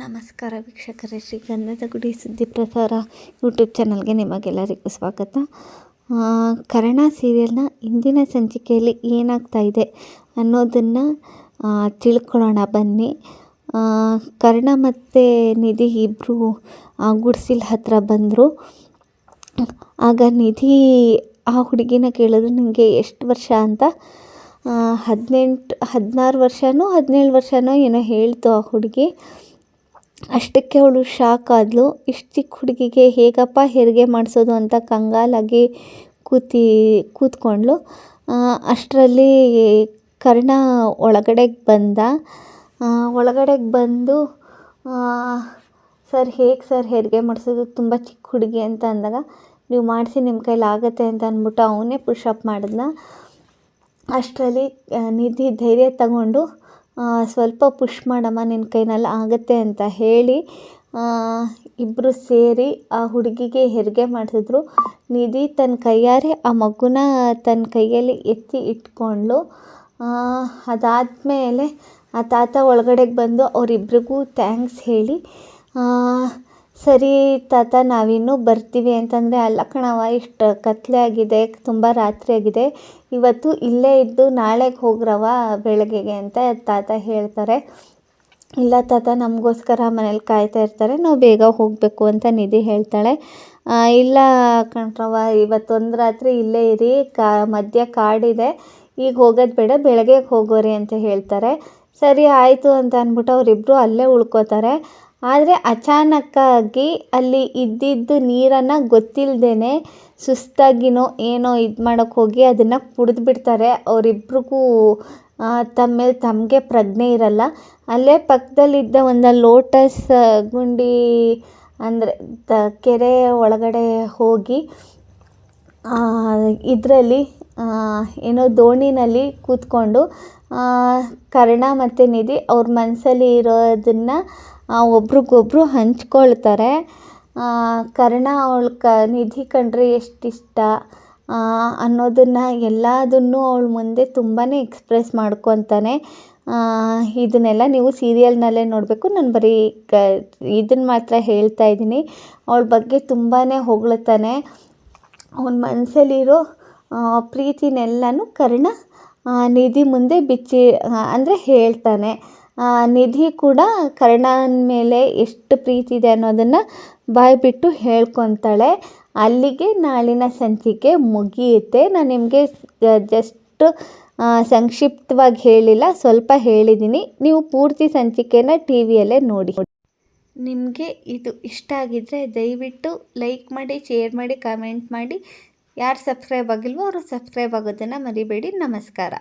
ನಮಸ್ಕಾರ ವೀಕ್ಷಕರೇ, ಶ್ರೀ ಗಂಧದ ಗುಡಿ ಸುದ್ದಿ ಪ್ರಸಾರ ಯೂಟ್ಯೂಬ್ ಚಾನಲ್ಗೆ ನಿಮಗೆಲ್ಲರಿಗೂ ಸ್ವಾಗತ. ಕರ್ಣ ಸೀರಿಯಲ್ನ ಇಂದಿನ ಸಂಚಿಕೆಯಲ್ಲಿ ಏನಾಗ್ತಾ ಇದೆ ಅನ್ನೋದನ್ನು ತಿಳ್ಕೊಳ್ಳೋಣ, ಬನ್ನಿ. ಕರ್ಣ ಮತ್ತು ನಿಧಿ ಇಬ್ಬರು ಗುಡ್ಸಿಲ್ ಹತ್ರ ಬಂದರು. ಆಗ ನಿಧಿ ಆ ಹುಡುಗಿನ ಕೇಳಿದ್ರು ನಿಮಗೆ ಎಷ್ಟು ವರ್ಷ ಅಂತ? ಹದಿನೆಂಟು, ಹದಿನಾರು ವರ್ಷನೋ ಹದಿನೇಳು ವರ್ಷನೋ ಏನೋ ಹೇಳ್ತು ಆ ಹುಡುಗಿ. ಅಷ್ಟಕ್ಕೆ ಅವಳು ಶಾಕ್ ಆದಳು ಇಷ್ಟು ಚಿಕ್ಕ ಹುಡುಗಿಗೆ ಹೇಗಪ್ಪ ಹೆರಿಗೆ ಮಾಡಿಸೋದು ಅಂತ ಕಂಗಾಲಾಗಿ ಕೂತಿ ಕೂತ್ಕೊಂಡ್ಳು ಅಷ್ಟರಲ್ಲಿ ಕರ್ಣ ಒಳಗಡೆಗೆ ಬಂದ. ಒಳಗಡೆಗೆ ಬಂದು ಸರ್, ಹೇಗೆ ಸರ್ ಹೆರಿಗೆ ಮಾಡಿಸೋದು? ತುಂಬ ಚಿಕ್ಕ ಹುಡುಗಿ ಅಂತ ಅಂದಾಗ, ನೀವು ಮಾಡಿಸಿ ನಿಮ್ಮ ಕೈಲಿ ಆಗುತ್ತೆ ಅಂತ ಅಂದ್ಬಿಟ್ಟು ಅವನೇ ಪುಷಪ್ ಮಾಡಿದ್ನ ಅಷ್ಟರಲ್ಲಿ ನಿಧಿ ಧೈರ್ಯ ತಗೊಂಡು ಸ್ವಲ್ಪ ಪುಷ್ ಮಾಡಮ್ಮ ನಿನ್ನ ಕೈನಲ್ಲಿ ಆಗುತ್ತೆ ಅಂತ ಹೇಳಿ ಇಬ್ಬರು ಸೇರಿ ಆ ಹುಡುಗಿಗೆ ಹೆರಿಗೆ ಮಾಡಿಸಿದ್ರು. ನಿಧಿ ತನ್ನ ಕೈಯಾರೆ ಆ ಮಗುನ ತನ್ನ ಕೈಯಲ್ಲಿ ಎತ್ತಿ ಇಟ್ಕೊಂಡ್ಳು. ಅದಾದಮೇಲೆ ಆ ತಾತ ಒಳಗಡೆಗೆ ಬಂದು ಅವರಿಬ್ರಿಗೂ ಥ್ಯಾಂಕ್ಸ್ ಹೇಳಿ ಸರಿ ತಾತ, ನಾವಿನ್ನೂ ಬರ್ತೀವಿ ಅಂತಂದರೆ ಅಲ್ಲ ಕಣವ್ವ, ಇಷ್ಟು ಕತ್ತಲೆ ಆಗಿದೆ, ತುಂಬ ರಾತ್ರಿ ಆಗಿದೆ. ಇವತ್ತು ಇಲ್ಲೇ ಇದ್ದು ನಾಳೆಗೆ ಹೋಗ್ರವ ಬೆಳಗ್ಗೆಗೆ ಅಂತ ತಾತ ಹೇಳ್ತಾರೆ. ಇಲ್ಲ ತಾತ, ನಮಗೋಸ್ಕರ ಮನೇಲಿ ಕಾಯ್ತಾ ಇರ್ತಾರೆ, ನಾವು ಬೇಗ ಹೋಗಬೇಕು ಅಂತ ನಿಧಿ ಹೇಳ್ತಾಳೆ. ಇಲ್ಲ ಕಣ್ರವ್ವ, ಇವತ್ತೊಂದು ರಾತ್ರಿ ಇಲ್ಲೇ ಇರಿ, ಕಾ ಮಧ್ಯ ಕಾಡಿದೆ. ಈಗ ಹೋಗೋದು ಬೇಡ ಬೆಳಗ್ಗೆ ಹೋಗೋರಿ ಅಂತ ಹೇಳ್ತಾರೆ. ಸರಿ ಆಯಿತು ಅಂತ ಅಂದ್ಬಿಟ್ಟು ಅವರಿಬ್ಬರು ಅಲ್ಲೇ ಉಳ್ಕೋತಾರೆ. ಆದರೆ ಅಚಾನಕ್ಕಾಗಿ ಅಲ್ಲಿ ಇದ್ದಿದ್ದು ನೀರನ್ನು ಗೊತ್ತಿಲ್ಲದೇನೆ ಸುಸ್ತಾಗಿನೋ ಏನೋ ಇದು ಮಾಡೋಕ್ಕೆ ಹೋಗಿ ಅದನ್ನು ಕುಡಿದು ಬಿಡ್ತಾರೆ. ಅವರಿಬ್ರಿಗೂ ತಮ್ಮ ಮೇಲೆ ತಮಗೆ ಪ್ರಜ್ಞೆ ಇರಲ್ಲ. ಅಲ್ಲೇ ಪಕ್ಕದಲ್ಲಿದ್ದ ಒಂದು ಲೋಟಸ್ ಗುಂಡಿ ಅಂದರೆ ತ ಕೆರೆ ಒಳಗಡೆ ಹೋಗಿ ಇದರಲ್ಲಿ ಏನೋ ದೋಣಿನಲ್ಲಿ ಕೂತ್ಕೊಂಡು ಕರ್ಣ ಮತ್ತು ನಿಧಿ ಅವ್ರ ಮನಸ್ಸಲ್ಲಿ ಇರೋದನ್ನು ಒಬ್ರಿಗೊಬ್ರು ಹಂಚ್ಕೊಳ್ತಾರೆ. ಕರ್ಣ ಅವ್ಳ ಕ, ನಿಧಿ ಕಂಡ್ರೆ ಎಷ್ಟು ಇಷ್ಟ ಅನ್ನೋದನ್ನು ಎಲ್ಲದನ್ನೂ ಅವಳ ಮುಂದೆ ತುಂಬಾ ಎಕ್ಸ್ಪ್ರೆಸ್ ಮಾಡ್ಕೊತಾನೆ. ಇದನ್ನೆಲ್ಲ ನೀವು ಸೀರಿಯಲ್ನಲ್ಲೇ ನೋಡಬೇಕು. ನಾನು ಬರೀ ಕ ಇದನ್ನ ಮಾತ್ರ ಹೇಳ್ತಾ ಇದ್ದೀನಿ. ಅವಳ ಬಗ್ಗೆ ತುಂಬಾ ಹೊಗಳ್ತಾನೆ. ಅವನ ಮನಸ್ಸಲ್ಲಿರೋ ಪ್ರೀತಿನೆಲ್ಲನೂ ಕರ್ಣ ನಿಧಿ ಮುಂದೆ ಬಿಚ್ಚಿ ಅಂದರೆ ಹೇಳ್ತಾನೆ. ನಿಧಿ ಕೂಡ ಕರ್ಣನ ಮೇಲೆ ಎಷ್ಟು ಪ್ರೀತಿ ಇದೆ ಅನ್ನೋದನ್ನು ಬಾಯ್ಬಿಟ್ಟು ಹೇಳ್ಕೊತಾಳೆ. ಅಲ್ಲಿಗೆ ನಾಳಿನ ಸಂಚಿಕೆ ಮುಗಿಯುತ್ತೆ. ನಾನು ನಿಮಗೆ ಜಸ್ಟ್ ಸಂಕ್ಷಿಪ್ತವಾಗಿ ಹೇಳಿಲ್ಲ, ಸ್ವಲ್ಪ ಹೇಳಿದ್ದೀನಿ ನೀವು ಪೂರ್ತಿ ಸಂಚಿಕೆನ ಟಿ ವಿಯಲ್ಲೇ ನೋಡಿ. ನಿಮಗೆ ಇದು ಇಷ್ಟ ಆಗಿದ್ದರೆ ದಯವಿಟ್ಟು ಲೈಕ್ ಮಾಡಿ, ಶೇರ್ ಮಾಡಿ, ಕಮೆಂಟ್ ಮಾಡಿ. ಯಾರು ಸಬ್ಸ್ಕ್ರೈಬ್ ಆಗಿಲ್ವೋ ಅವರು ಸಬ್ಸ್ಕ್ರೈಬ್ ಆಗೋದನ್ನು ಮರಿಬೇಡಿ. ನಮಸ್ಕಾರ.